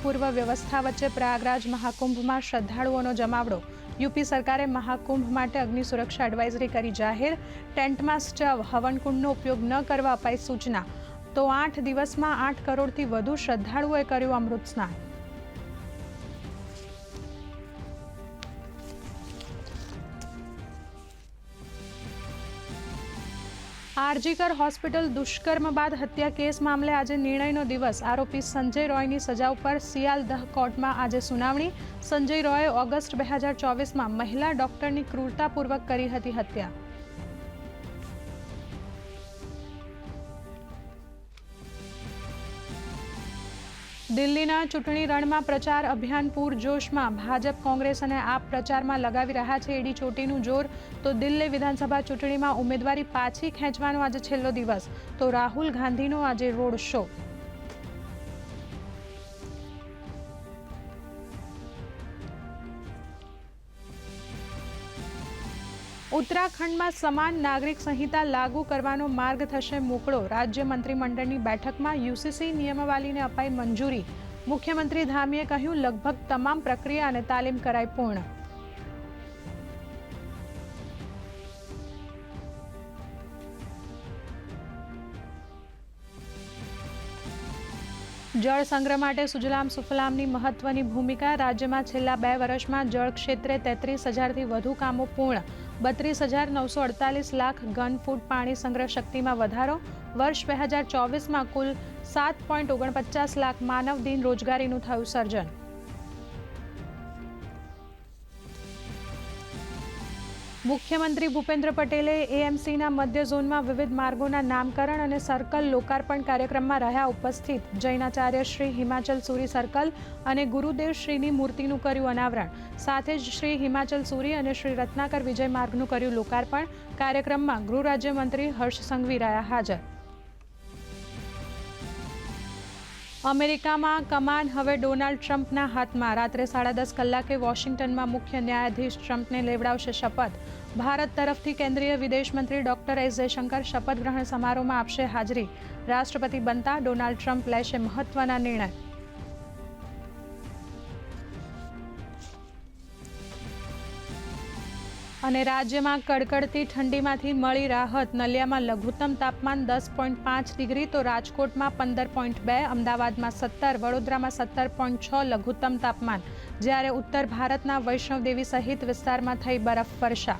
અભૂતપૂર્વ વ્યવસ્થા વચ્ચે પ્રયાગરાજ મહાકુંભમાં શ્રદ્ધાળુઓનો જમાવડો. યુપી સરકારે મહાકુંભ માટે અગ્નિ સુરક્ષા એડવાઇઝરી કરી જાહેર. ટેન્ટમાં સ્ટવ, હવનકુંડનો ઉપયોગ ન કરવા અપાઈ સૂચના. તો આઠ દિવસમાં આઠ કરોડથી વધુ શ્રદ્ધાળુઓએ કર્યું અમૃત સ્નાન. આરજીકર હોસ્પિટલ દુષ્કર્મ બાદ હત્યા કેસ મામલે આજે નિર્ણયનો દિવસ. આરોપી સંજય રોયની સજા ઉપર સિયાલદહ કોર્ટમાં આજે સુનાવણી. સંજય રોયે ઓગસ્ટ બે હજાર ચોવીસમાં મહિલા ડોક્ટરની ક્રૂરતાપૂર્વક કરી હતી હત્યા. દિલ્હીના ચૂંટણી રણમાં પ્રચાર અભિયાન પૂરજોશમાં ભાજપ, કોંગ્રેસ અને આપ પ્રચારમાં લગાવી રહ્યા છે એડી ચોટીનું જોર. તો દિલ્હી વિધાનસભા ચૂંટણીમાં ઉમેદવારી પાછી ખેંચવાનો આજે છેલ્લો દિવસ. તો રાહુલ ગાંધીનો આજે રોડ શો. ઉત્તરાખંડમાં સમાન નાગરિક સંહિતા લાગુ કરવાનો માર્ગ થશે મોકળો. રાજ્ય મંત્રીમંડળની બેઠકમાં યુસીસી નિયમાવલીને અપાઈ મંજૂરી. મુખ્યમંત્રી ધામીએ કહ્યું, લગભગ તમામ પ્રક્રિયા અને તાલીમ કરાઈ પૂર્ણ. જળ સંગ્રહ માટે સુજલામ સુફલામની મહત્વની ભૂમિકા. રાજ્યમાં છેલ્લા બે વર્ષમાં જળ ક્ષેત્રે તેત્રીસ હજારથી વધુ કામો પૂર્ણ. બત્રીસ હજાર નવસો અડતાલીસ લાખ ઘન ફૂટ પાણી સંગ્રહ શક્તિમાં વધારો. વર્ષ બે હજાર ચોવીસમાં કુલ સાત પોઈન્ટ ઓગણપચાસ લાખ માનવ દિન રોજગારીનું થયું સર્જન. મુખ્યમંત્રી ભૂપેન્દ્ર પટેલે એએમસીના મધ્ય ઝોનમાં વિવિધ માર્ગોના નામકરણ અને સર્કલ લોકાર્પણ કાર્યક્રમમાં રહ્યા ઉપસ્થિત. જૈનાચાર્ય શ્રી હિમાચલ સુરી સર્કલ અને ગુરુદેવ શ્રીની મૂર્તિનું કર્યું અનાવરણ. સાથે જ શ્રી હિમાચલ સુરી અને શ્રી રત્નાકર વિજય માર્ગનું કર્યું લોકાર્પણ. કાર્યક્રમમાં ગૃહ રાજ્યમંત્રી હર્ષ સંઘવી રહ્યા હાજર. અમેરિકામાં કમાન હવે ડોનાલ્ડ ટ્રમ્પના હાથમાં. રાત્રે સાડા દસ કલાકે વોશિંગ્ટનમાં મુખ્ય ન્યાયાધીશ ટ્રમ્પને લેવડાવશે શપથ. ભારત તરફથી કેન્દ્રીય વિદેશમંત્રી ડોક્ટર એસ જયશંકર શપથ ગ્રહણ સમારોહમાં આપશે હાજરી. રાષ્ટ્રપતિ બનતા ડોનાલ્ડ ટ્રમ્પ લેશે મહત્વના નિર્ણય. અને રાજ્યમાં કડકડતી ઠંડીમાંથી મળી રાહત. નલિયામાં લઘુત્તમ તાપમાન દસ પોઈન્ટ પાંચ ડિગ્રી, તો રાજકોટમાં પંદર પોઈન્ટ બે, અમદાવાદમાં સત્તર, વડોદરામાં સત્તર પોઈન્ટ છ લઘુત્તમ તાપમાન. જ્યારે ઉત્તર ભારતના વૈષ્ણવદેવી સહિત વિસ્તારમાં થઈ બરફ વર્ષા.